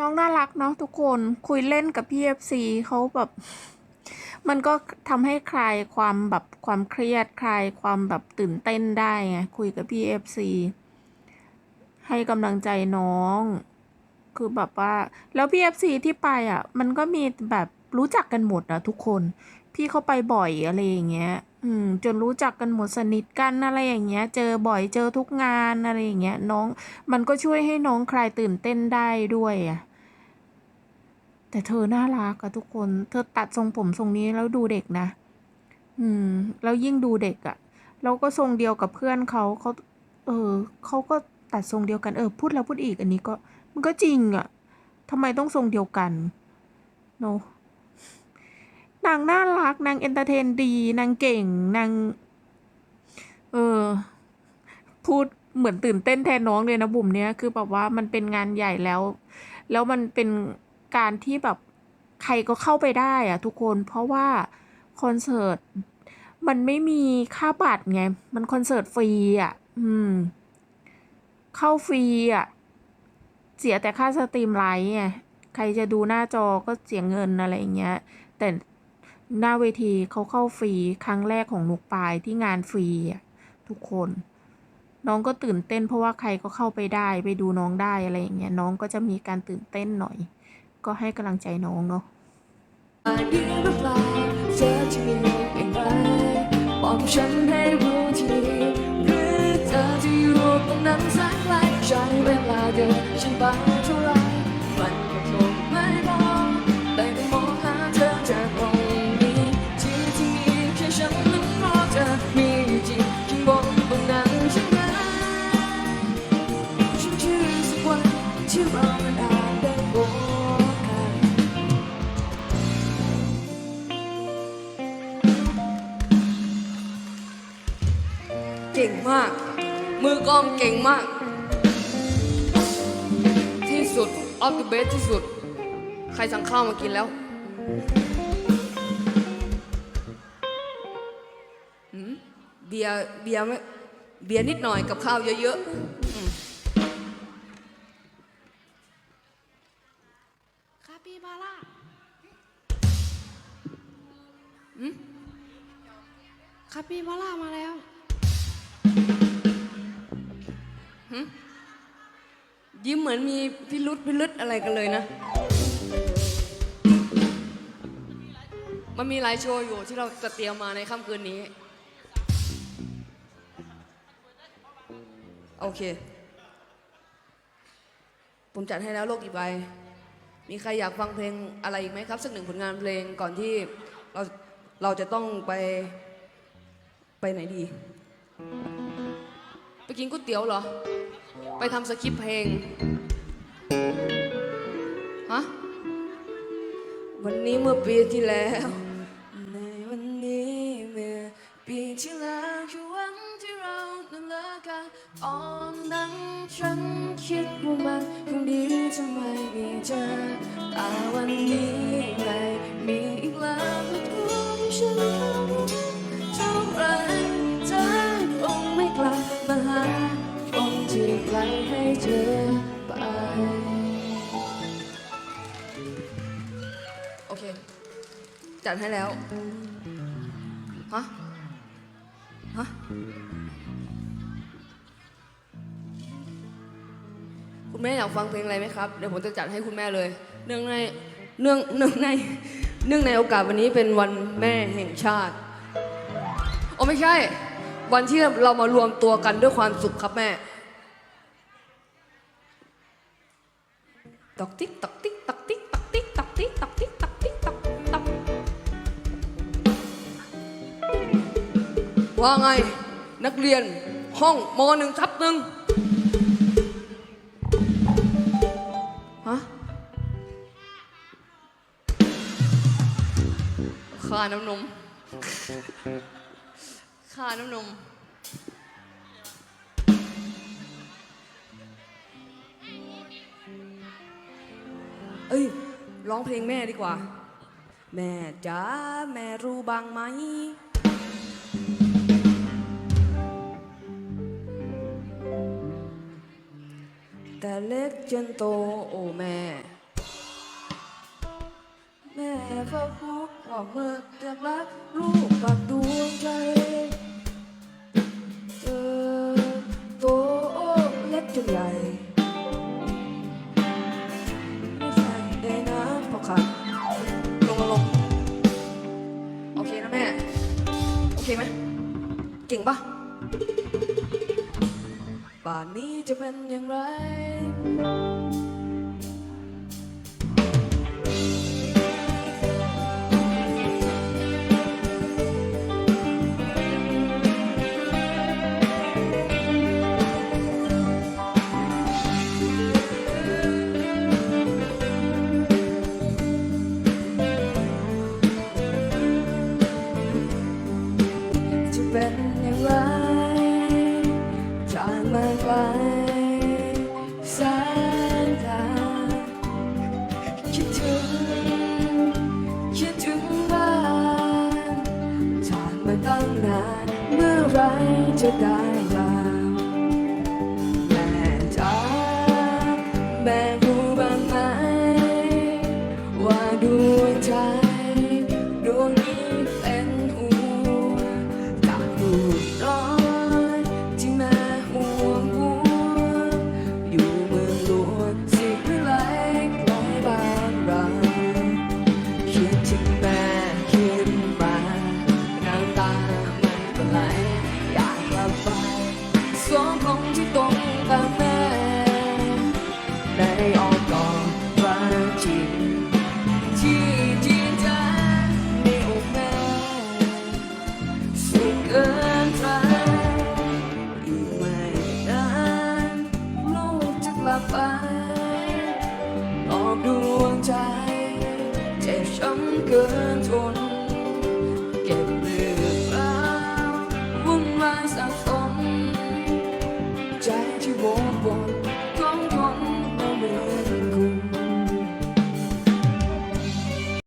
น้องน่ารักเนาะทุกคนคุยเล่นกับพี่เอฟซีเขาแบบ มันก็ทำให้คลายความแบบความเครียดคลายความแบบตื่นเต้นได้ไงคุยกับพี่เอฟซีให้กำลังใจน้อง คือแบบว่า แล้วพี่เอฟซีที่ไปอะ มันก็มีแบบรู้จักกันหมดนะทุกคน พี่เขาไปบ่อยอะไรอย่างเงี้ย อืม จนรู้จักกันหมดสนิทกันอะไรอย่างเงี้ย เจอบ่อยเจอทุกงานอะไรอย่างเงี้ย น้อง มันก็ช่วยให้น้องคลายตื่นเต้นได้ด้วยอะ แต่เธอน่ารักอะทุกคน เธอตัดทรงผมทรงนี้แล้วดูเด็กนะ อืม แล้วยิ่งดูเด็กอะแล้วก็ทรงเดียวกับเพื่อนเขาเขาเออเขาก็ตัดทรงเดียวกันเออพูดแล้วพูดอีกอันนี้ก็ มันก็จริงอะทำไมต้องทรงเดียวกันโนนางน่ารักนางเอนเตอร์เทนดี นางเก่งนาง เออ พูดเหมือนตื่นเต้นแทนน้องเลยนะบุ๋มเนี้ยคือแบบว่ามันเป็นงานใหญ่แล้ว แล้วมันเป็น การที่แบบใครก็เข้าไปได้อะทุกคนเพราะว่าคอนเสิร์ตมันไม่มีค่าบัตรไง มันคอนเสิร์ตฟรีอะ อืม เข้าฟรีอะ เสียแต่ค่าสตรีมไลท์ไง ใครจะดูหน้าจอก็เสียเงินอะไรอย่างเงี้ย แต่หน้าเวทีเขาเข้าฟรีครั้งแรกของนุกปายที่งานฟรีอะ ทุกคน น้องก็ตื่นเต้นเพราะว่าใครก็เข้าไปได้ไปดูน้องได้อะไรอย่างเงี้ย น้องก็จะมีการตื่นเต้นหน่อย ก็ให้กำลังใจน้องเนาะอาดีหรือเปล่าเธอจะมีอย่างไรบอกฉันให้รู้ทีหรือเธอจะอยู่ตรงนั้นสักไกลใช้เวลาเดินฉันไปเท่าไร ก่งมาก มือกลองเก่งมาก ที่สุดออฟ the best ที่สุด ใครสั่งข้าวมากินแล้วหืมเบียร์เบียร์ไม่เบียร์นิดหน่อยกับข้าวเยอะๆอืมคาปิบาร่าคาปิบาร่ามาแล้ว ยิ้มเหมือนมีพิรุษพิรุษอะไรกันเลยนะ มันมีหลายโชว์อยู่ที่เราจะเตรียมมาในค่ำคืนนี้ โอเค ผมจัดให้แล้วโลกอีกใบ มีใครอยากฟังเพลงอะไรอีกไหมครับ สักหนึ่งผลงานเพลงก่อนที่เราเราจะต้องไปไปไหนดี ไปกินก๋วยเตี๋ยวเหรอ ไปทำสคริปต์เพลง ฮะ วันนี้เมื่อปีที่แล้ว ในวันนี้เมื่อปีที่แล้วคือวันที่เรานั้นเลิกกันตอนนั้นฉันคิดว่ามันคงดีจะไมมีเธอแต่วันนี้ไม่มีอีกแล้วทุก จัดให้แล้ว ฮะ ฮะ คุณแม่อยากฟังเพลงอะไรไหมครับ เดี๋ยวผมจะจัดให้คุณแม่เลย เนื่องใน เนื่อง เนื่องใน เนื่องในโอกาสวันนี้เป็นวันแม่แห่งชาติ โอ้ไม่ใช่ วันที่เรามารวมตัวกันด้วยความสุขครับแม่ ตอกติ๊กตอก ว่าไงนักเรียนห้องมหนึ่งทับหนึ่งฮะค่าน้ำนมค่าน้ำนม เอ้ย ร้องเพลงแม่ดีกว่า แม่จ๋าแม่รู้บ้างไหม แต่เล็กจนโตโอ้แม่เฝ้าพูดว่าเมื่อจะรักลูกปักดวงใจเธอโตเล็กจนใหญ่ไม่ใส่ได้นะพอค่ะลงมาลงโอเคนะแม่ โอเคไหมเก่งปะป่านนี้จะเป็นอย่างไร เป็นอย่างไรจากมาไกล จ